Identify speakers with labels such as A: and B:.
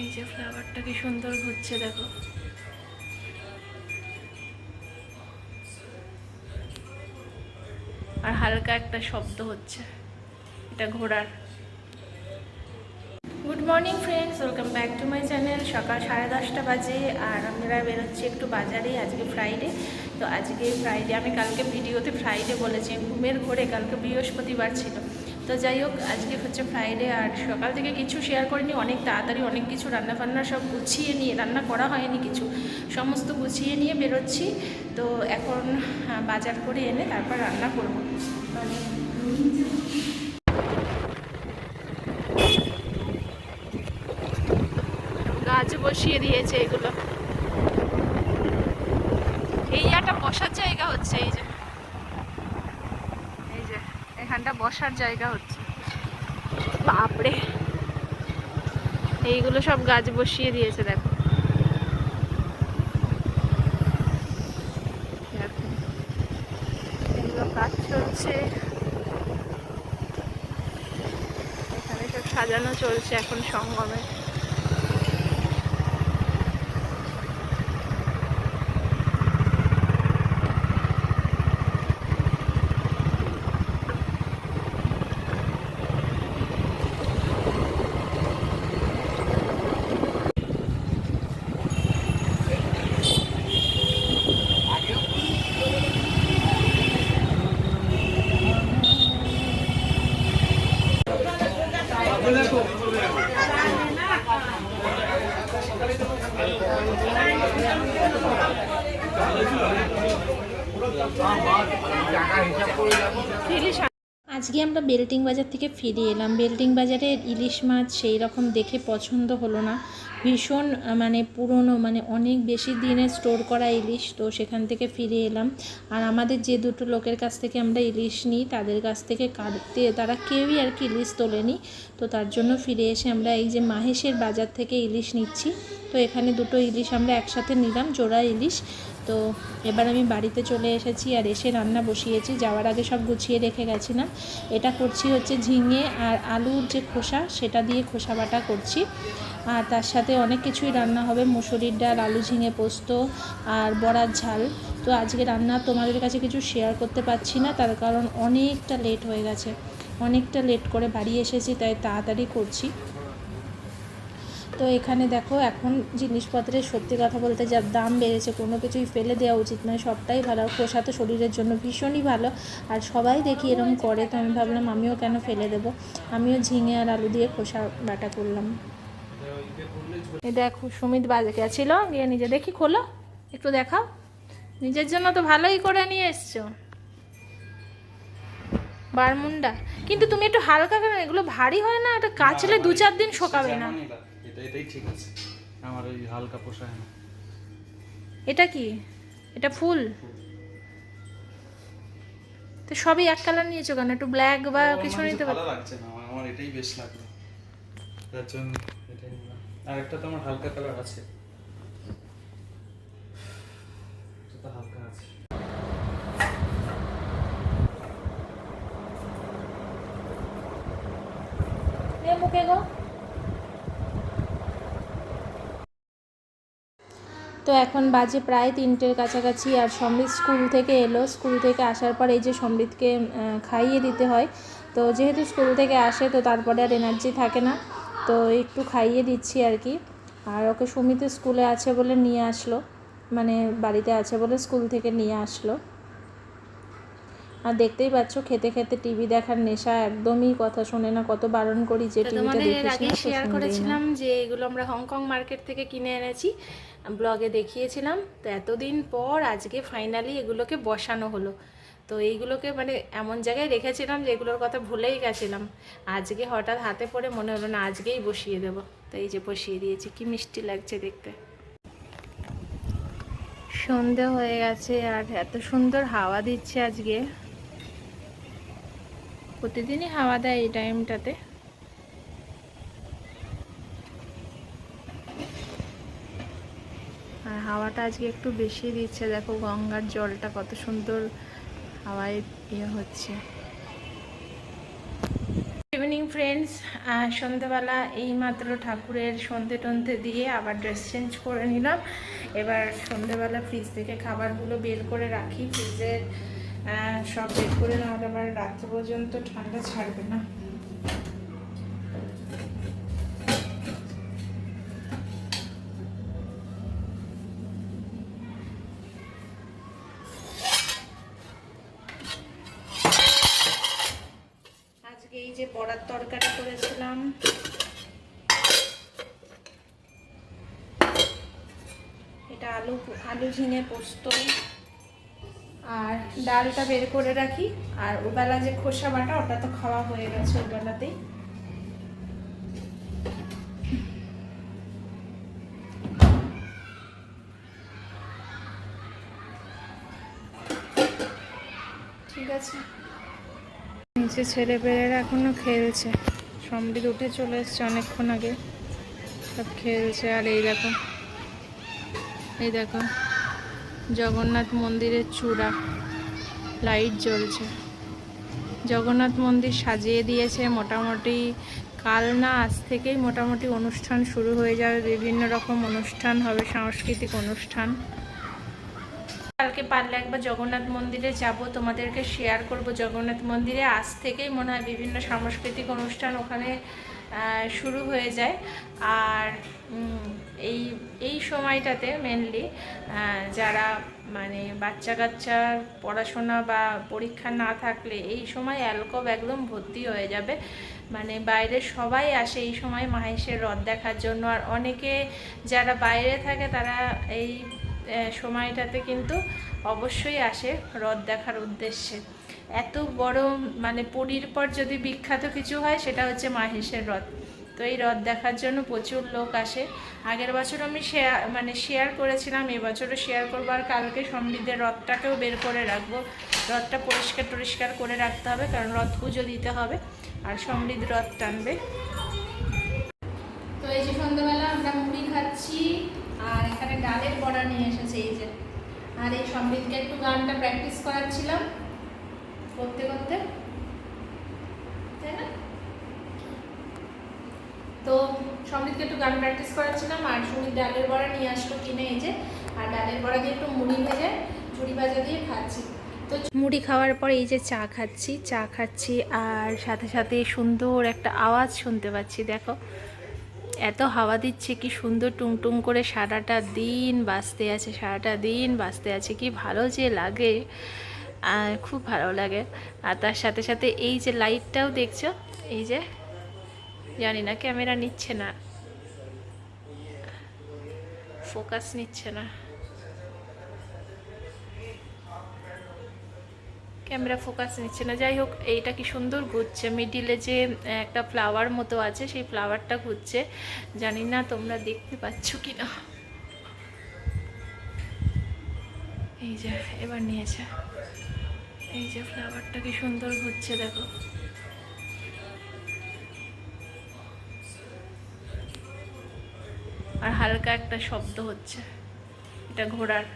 A: এই যে ফ্লাওয়ারটা কি সুন্দর ঘুরছে দেখো। আর হালকা একটা শব্দ হচ্ছে, এটা ঘোড়ার। Good morning friends welcome back to my channel সকাল সাড়ে দশটা বাজে আর আমরা বেরোচ্ছি একটু বাজারে, আজকে ফ্রাইডে তো আজকে ফ্রাইডে আমি কালকে ভিডিওতে ফ্রাইডে বলেছি, ঘুমের ঘোরে কালকে বৃহস্পতিবার ছিল। তো যাই হোক, আজকে হচ্ছে ফ্রাইডে আর সকাল থেকে কিছু শেয়ার করিনি, অনেক তাড়াতাড়ি অনেক কিছু রান্না বান্না সব গুছিয়ে নিয়ে, রান্না করা হয়নি কিছু, সমস্ত গুছিয়ে নিয়ে বেরোচ্ছি। তো এখন বাজার করে এনে তারপর রান্না করব। মানে গাছ বসিয়ে দিয়েছে এগুলো। এই একটা বসার জায়গা হচ্ছে এই যে এই যে এখানটা বসার জায়গা হচ্ছে। বাপরে। এইগুলো সব গাছ বসিয়ে দিয়েছে, দেখো। চলছে। এখানে সব সাজানো চলছে এখন সঙ্গমে। আজকে আমরা বেল্টিং বাজার থেকে ফিরে এলাম। বেল্টিং বাজারে ইলিশ মাছ সেই রকম দেখে পছন্দ হলো না। ভীষণ মানে পুরনো মানে অনেক বেশি দিনে স্টোর করা ইলিশ, তো সেখান থেকে ফিরে এলাম। আর আমাদের যে দুটো লোকের কাছ থেকে আমরা ইলিশ নিই, তাদের কাছ থেকে কাটতে তারা কেউই আর কি ইলিশ তোলেনি। তো তার জন্য ফিরে এসে আমরা এই যে মাহেশের বাজার থেকে ইলিশ নিচ্ছি। তো এখানে দুটো ইলিশ আমরা একসাথে নিলাম, জোড়া ইলিশ। তো এবার আমি বাড়িতে চলে এসেছি আর এসে রান্না বসিয়েছি। যাওয়ার আগে সব গুছিয়ে রেখে গেছিলাম। এটা করছি হচ্ছে ঝিঙে আর আলুর যে খোসা, সেটা দিয়ে খোসা বাটা করছি। আর তার সাথে অনেক কিছুই রান্না হবে। মুসুরির ডাল, আলু ঝিঙে পোস্ত আর বড়ার ঝাল। তো আজকে রান্না তোমাদের কাছে কিছু শেয়ার করতে পারছি না, তার কারণ অনেকটা লেট হয়ে গেছে। অনেকটা লেট করে বাড়ি এসেছি, তাই তাড়াতাড়ি করছি। তো এখানে দেখো, এখন জিনিসপত্রের সত্যি কথা বলতে যা দাম বেড়েছে, কোনো কিছুই ফেলে দেওয়া উচিত নয়, সবটাই ভালো। খোসা তো শরীরের জন্য ভীষণই ভালো। আর সবাই দেখি এরকম করে, তো আমি ভাবলাম আমিও কেন ফেলে দেবো? আমিও ঝিঙে আর আলু দিয়ে খোসা বাটা করলাম। দেখো, সুমিত বাজে গেছিল গিয়ে নিজে দেখি, খোলো। একটু দেখাও। নিজের জন্য তো ভালোই করে নিয়ে এসছো। বারমুন্ডা কিন্তু তুমি একটু হালকা কেন এগুলো ভারী হয় না? এটা কাচলে দু চার দিন শোকাবে না।
B: এটা এটাই ঠিক আছে। আমার ওই হালকা পোষায় না
A: এটা কি? এটা ফুল? তো সবই এক কালার নিয়েছো কেন? একটু ব্ল্যাক বা কিছু নিতে পারো।
B: ভালো লাগছে না আমার আমার এটাই বেশ লাগল। তার জন্য এটাই নিলাম। আর একটা তো আমার হালকা কালার আছে। এটা হালকা আছে।
A: মুখে গো। তো এখন বাজে প্রায় তিনটের কাছাকাছি আর সমৃদ্ধ স্কুল থেকে এলো। স্কুল থেকে আসার পর এই যে সমৃদ্ধকে খাইয়ে দিতে হয়। তো যেহেতু স্কুল থেকে আসে তো তারপরে আর এনার্জি থাকে না। তো একটু খাইয়ে দিচ্ছি আর কি। আর ওকে সুমিত স্কুলে আছে বলে নিয়ে আসলো। মানে বাড়িতে আছে বলে স্কুল থেকে নিয়ে আসলো। আর দেখতেই পাচ্ছ খেতে খেতে টিভি দেখার নেশা একদমই কথা শোনে না। কত বারণ করি যে টিভিটা দেখিস না
C: শেয়ার করেছিলাম যে এগুলো আমরা হংকং মার্কেট থেকে কিনে এনেছি। ব্লগে দেখিয়েছিলাম, তো এতদিন পর আজকে ফাইনালি এগুলোকে বসানো হলো। তো এইগুলোকে মানে এমন জায়গায় রেখেছিলাম যে এগুলোর কথা ভুলেই গেছিলাম। আজকে হঠাৎ হাতে পড়ে মনে হলো না, আজকেই বসিয়ে দেবো। তো এই যে বসিয়ে দিয়েছি, কি মিষ্টি লাগছে দেখতে। সন্ধে হয়ে গেছে আর এত সুন্দর হাওয়া দিচ্ছে আজকে। প্রতিদিনই হাওয়া দেয় এই টাইমটাতে আর হাওয়াটা আজকে একটু বেশি দিচ্ছে। দেখো গঙ্গার জলটা কত সুন্দর হাওয়ায় ইয়ে হচ্ছে।
A: ইভিনিং ফ্রেন্ডস সন্ধেবেলা এইমাত্র ঠাকুরের সন্ধে টন্ধে দিয়ে আবার ড্রেস চেঞ্জ করে নিলাম। এবার সন্ধেবেলা ফ্রিজ থেকে খাবারগুলো বের করে রাখি। ফ্রিজে সব বের করে নাহলে আবার রাত্রে পর্যন্ত ঠান্ডা ছাড়বে না। যে বড়ার তরকারি করেছিলাম। এটা আলু আলু ঝিঙে পোস্ত। আর ডালটা বের করে রাখি। আর ওবেলা যে খোসা বাটা, ওটা তো খাওয়া হয়ে গেছে ওবেলাতেই। নিচে ছেলে পেলেরা এখনও খেলছে। সমৃদ্ধ উঠে চলে এসছে অনেকক্ষণ আগে। সব খেলছে আর এই দেখো। এই দেখো। জগন্নাথ মন্দিরের চূড়া। লাইট জ্বলছে। জগন্নাথ মন্দির সাজিয়ে দিয়েছে মোটামুটি কাল না আজ থেকেই মোটামুটি অনুষ্ঠান শুরু হয়ে যাবে। বিভিন্ন রকম অনুষ্ঠান হবে, সাংস্কৃতিক অনুষ্ঠান। কালকে পারলে একবার জগন্নাথ মন্দিরে যাব। তোমাদেরকে শেয়ার করব জগন্নাথ মন্দিরে। আজ থেকেই মনে হয় বিভিন্ন সাংস্কৃতিক অনুষ্ঠান ওখানে শুরু হয়ে যায়। আর এই এই সময়টাতে মেনলি যারা মানে বাচ্চা কাচ্চার পড়াশোনা বা পরীক্ষা না থাকলে এই সময় অ্যালকব একদম ভর্তি হয়ে যাবে। মানে বাইরে সবাই আসে এই সময় মাহেশের রথ দেখার জন্য। আর অনেকে যারা বাইরে থাকে তারা এই সময়টাতে কিন্তু অবশ্যই আসে রথ দেখার উদ্দেশ্যে। এত বড় মানে পুরীর পর যদি বিখ্যাত কিছু হয়, সেটা হচ্ছে মাহেশের রথ। তো এই রথ দেখার জন্য প্রচুর লোক আসে। আগের বছর আমি শেয়ার মানে শেয়ার করেছিলাম, এবছরও শেয়ার করব আর কালকে সমৃদ্ধের রথটাকেও বের করে রাখব। রথটা পরিষ্কার টরিষ্কার করে রাখতে হবে, কারণ রথ পুজো দিতে হবে, আর সমৃদ্ধ রথ টানবে। তো এই যে সন্ধ্যাবেলা আমরা মুড়ি খাচ্ছি আর এখানে ডালের বড়া নিয়ে এসেছে এই যে আর এই সমৃদ্ধকে একটু গানটা প্র্যাকটিস করাচ্ছিলাম। করতে করতে। তাই না? তো সমৃদ্ধকে একটু গান প্র্যাকটিস করাচ্ছিলাম আর সুমিত ডালের বড়া নিয়ে আসলো কিনে এই যে। আর ডালের বড়া দিয়ে একটু মুড়ি ভেজে ঝুড়ি ভাজা দিয়ে খাচ্ছি। তো মুড়ি খাওয়ার পর এই যে চা খাচ্ছি চা খাচ্ছি আর সাথে সাথে সুন্দর একটা আওয়াজ শুনতে পাচ্ছি, দেখো। এত হাওয়া দিচ্ছে, কি সুন্দর টুং টুং করে সারাটা দিন বাঁচতে আছে, সারাটা দিন বাঁচতে আছে, কি ভালো যে লাগে। খুব ভালো লাগে। আর তার সাথে সাথে এই যে লাইটটাও দেখছ? এই যে, জানি না ক্যামেরা নিচ্ছে না। ফোকাস নিচ্ছে না। ক্যামেরা ফোকাস নিচ্ছে না। যাই হোক, এইটা কি সুন্দর ঘুরছে। মিডিলে যে একটা ফ্লাওয়ার মতো আছে, সেই ফ্লাওয়ারটা ঘুরছে। জানি না তোমরা দেখতে পাচ্ছ কি না এই যে, এবার নিয়েছে। এই যে ফ্লাওয়ারটা কি সুন্দর ঘুরছে, দেখো। আর হালকা একটা শব্দ হচ্ছে। এটা ঘোড়ার